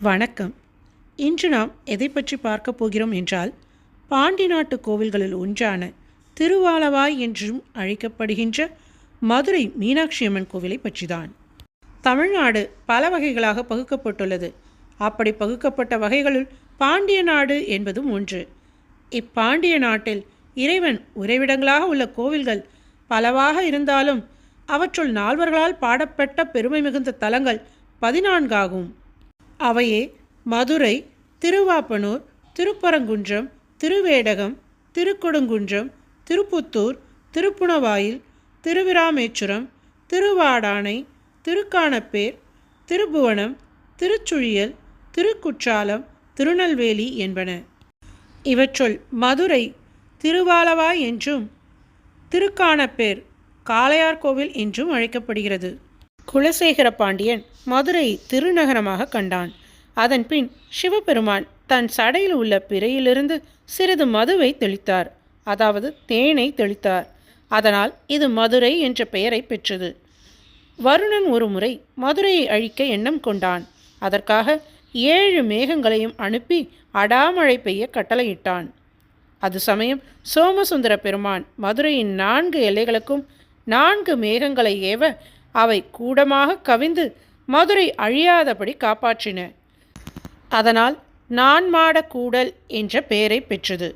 வணக்கம். இன்று நாம் எதை பற்றி பார்க்க போகிறோம் என்றால் பாண்டி நாட்டு கோவில்களில் ஒன்றான திருவாலவாய் என்றும் அழைக்கப்படுகின்ற மதுரை மீனாட்சி அம்மன் கோவிலை பற்றிதான். தமிழ்நாடு பல வகைகளாக பகுக்கப்பட்டுள்ளது. அப்படி பகுக்கப்பட்ட வகைகளுள் பாண்டிய நாடு என்பதும் ஒன்று. இப்பாண்டிய நாட்டில் இறைவன் உறைவிடங்களாக உள்ள கோவில்கள் பலவாக இருந்தாலும் அவற்றுள் நால்வர்களால் பாடப்பட்ட பெருமை மிகுந்த தலங்கள் பதினான்காகும். அவையே மதுரை திருவாப்பனூர் திருப்பரங்குன்றம் திருவேடகம் திருக்கொடுங்குன்றம் திருப்புத்தூர் திருப்புணவாயில் திருவிராமேச்சுரம் திருவாடானை திருக்கானப்பேர் திருபுவனம் திருச்சுழியல் திருக்குற்றாலம் திருநெல்வேலி என்பன. இவற்றுள் மதுரை திருவாலவாய் என்றும் திருக்கானப்பேர் காளையார் கோவில் என்றும் அழைக்கப்படுகிறது. குலசேகர பாண்டியன் மதுரை திருநகரமாக கண்டான். அதன்பின் சிவபெருமான் தன் சடையில் உள்ள பிறையிலிருந்து சிறிது மதுவை தெளித்தார். அதாவது தேனை தெளித்தார். அதனால் இது மதுரை என்ற பெயரை பெற்றது. வருணன் ஒரு முறை மதுரையை அழிக்க எண்ணம் கொண்டான். அதற்காக ஏழு மேகங்களையும் அனுப்பி அடாமழை பெய்ய கட்டளையிட்டான். அது சமயம் சோமசுந்தர பெருமான் மதுரையின் நான்கு எல்லைகளுக்கும் நான்கு மேகங்களை ஏவ அவை கூடமாக கவிந்து மதுரை அழியாதபடி காப்பாற்றின. அதனால் நான் மாட கூடல் என்ற பெயரை பெற்றது.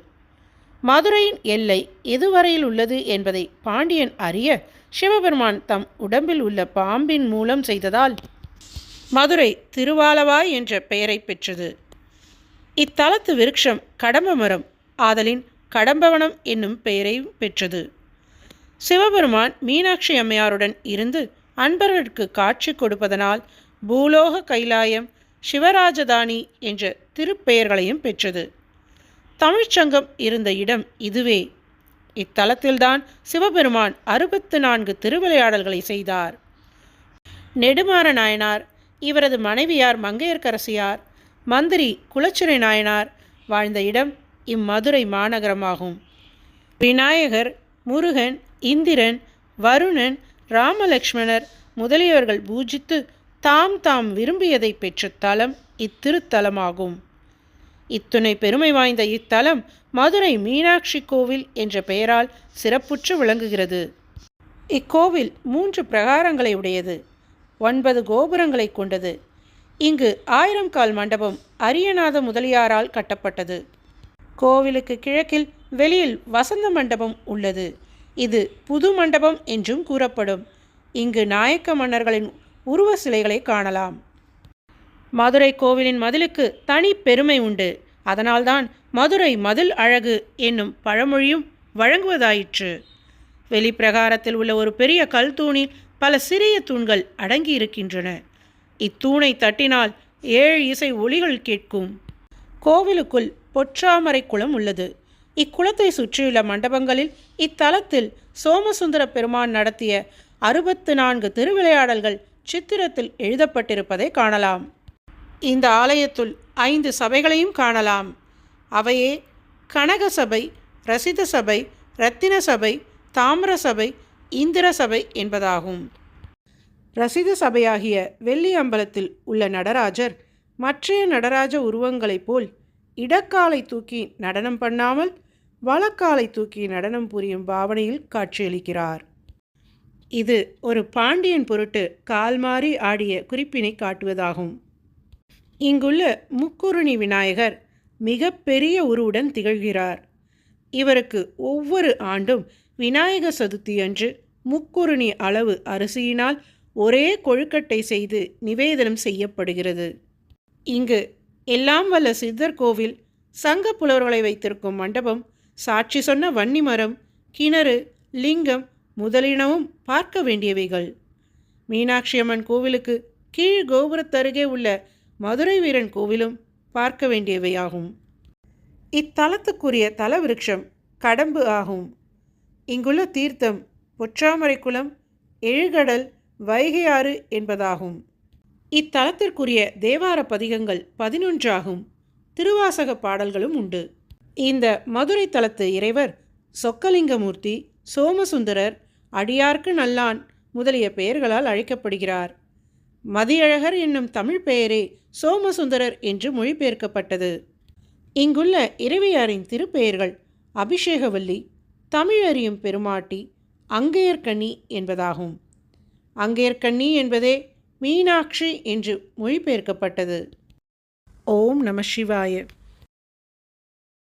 மதுரையின் எல்லை எதுவரையில் உள்ளது என்பதை பாண்டியன் அறிய சிவபெருமான் தம் உடம்பில் உள்ள பாம்பின் மூலம் செய்ததால் மதுரை திருவாலவாய் என்ற பெயரை பெற்றது. இத்தலத்து விருட்சம் கடம்ப மரம் ஆதலின் கடம்பவனம் என்னும் பெயரையும் பெற்றது. சிவபெருமான் மீனாட்சி அம்மையாருடன் இருந்து அன்பர்களுக்கு காட்சி கொடுப்பதனால் பூலோக கைலாயம் சிவராஜதானி என்ற திருப்பெயர்களையும் பெற்றது. தமிழ்ச்சங்கம் இருந்த இடம் இதுவே. இத்தலத்தில்தான் சிவபெருமான் அறுபத்து நான்கு திருவிளையாடல்களை செய்தார். நெடுமாற நாயனார் இவரது மனைவியார் மங்கையர்க்கரசியார் மந்திரி குலச்சிறை நாயனார் வாழ்ந்த இடம் இம்மதுரை மாநகரமாகும். விநாயகர் முருகன் இந்திரன் வருணன் ராமலக்ஷ்மணர் முதலியவர்கள் பூஜித்து தாம் தாம் விரும்பியதை பெற்ற தலம் இத்திருத்தலமாகும். இத்துணை பெருமை வாய்ந்த இத்தலம் மதுரை மீனாட்சி கோவில் என்ற பெயரால் சிறப்புற்று விளங்குகிறது. இக்கோவில் மூன்று பிரகாரங்களை உடையது. ஒன்பது கோபுரங்களை கொண்டது. இங்கு ஆயிரம் கால் மண்டபம் அரியநாத முதலியாரால் கட்டப்பட்டது. கோவிலுக்கு கிழக்கில் வெளியில் வசந்த மண்டபம் உள்ளது. இது புது மண்டபம் என்றும் கூறப்படும். இங்கு நாயக்க மன்னர்களின் உருவ சிலைகளை காணலாம். மதுரை கோவிலின் மதிலுக்கு தனி பெருமை உண்டு. அதனால்தான் மதுரை மதில் அழகு என்னும் பழமொழியும் வழங்குவதாயிற்று. வெளிப்பிரகாரத்தில் உள்ள ஒரு பெரிய கல் தூணில் பல சிறிய தூண்கள் அடங்கி இருக்கின்றன இத்தூணை தட்டினால் ஏழு இசை ஒளிகள் கேட்கும். கோவிலுக்குள் பொற்றாமரை குளம் உள்ளது. இக்குளத்தை சுற்றியுள்ள மண்டபங்களில் இத்தலத்தில் சோமசுந்தர பெருமான் நடத்திய அறுபத்து நான்கு திருவிளையாடல்கள் சித்திரத்தில் எழுதப்பட்டிருப்பதை காணலாம். இந்த ஆலயத்துள் ஐந்து சபைகளையும் காணலாம். அவையே கனக சபை ரசித சபை ரத்தின சபை தாமிர சபை இந்திர சபை என்பதாகும். ரசித சபையாகிய வெள்ளி அம்பலத்தில் உள்ள நடராஜர் மற்றைய நடராஜ உருவங்களைப் போல் இடக்காலை தூக்கி நடனம் பண்ணாமல் வலக்காலை தூக்கி நடனம் புரியும் பாவனையில் காட்சியளிக்கிறார். இது ஒரு பாண்டியன் பொருட்டு கால் மாறி ஆடிய குறிப்பினை காட்டுவதாகும். இங்குள்ள முக்குருணி விநாயகர் மிக பெரிய உருவுடன் திகழ்கிறார். இவருக்கு ஒவ்வொரு ஆண்டும் விநாயக சதுர்த்தி அன்று முக்குருணி அளவு அரிசியினால் ஒரே கொழுக்கட்டை செய்து நிவேதனம் செய்யப்படுகிறது. இங்கு எல்லாம் வல்ல சித்தர் கோவில் சங்க புலவர்களை வைத்திருக்கும் மண்டபம் சாட்சி சொன்ன வன்னி மரம் கிணறு லிங்கம் முதலினவும் பார்க்க வேண்டியவைகள். மீனாட்சி அம்மன் கோவிலுக்கு கீழ் கோபுரத்தருகே உள்ள மதுரை வீரன் கோவிலும் பார்க்க வேண்டியவையாகும். இத்தலத்துக்குரிய தலவிருட்சம் கடம்பு ஆகும். இங்குள்ள தீர்த்தம் பொற்றாமரை குளம் எழுகடல் வைகையாறு என்பதாகும். இத்தலத்திற்குரிய தேவார பதிகங்கள் பதினொன்றாகும். திருவாசக பாடல்களும் உண்டு. இந்த மதுரை தலத்து இறைவர் சொக்கலிங்கமூர்த்தி சோமசுந்தரர் அடியார்க்கு நல்லான் முதலிய பெயர்களால் அழைக்கப்படுகிறார். மதியழகர் என்னும் தமிழ் பெயரே சோமசுந்தரர் என்று மொழிபெயர்க்கப்பட்டது. இங்குள்ள இறைவியாரின் திருப்பெயர்கள் அபிஷேகவல்லி தமிழறியும் பெருமாட்டி அங்கையர்கண்ணி என்பதாகும். அங்கையர்கண்ணி என்பதே மீனாட்சி என்று மொழிபெயர்க்கப்பட்டது. ஓம் நம சிவாய.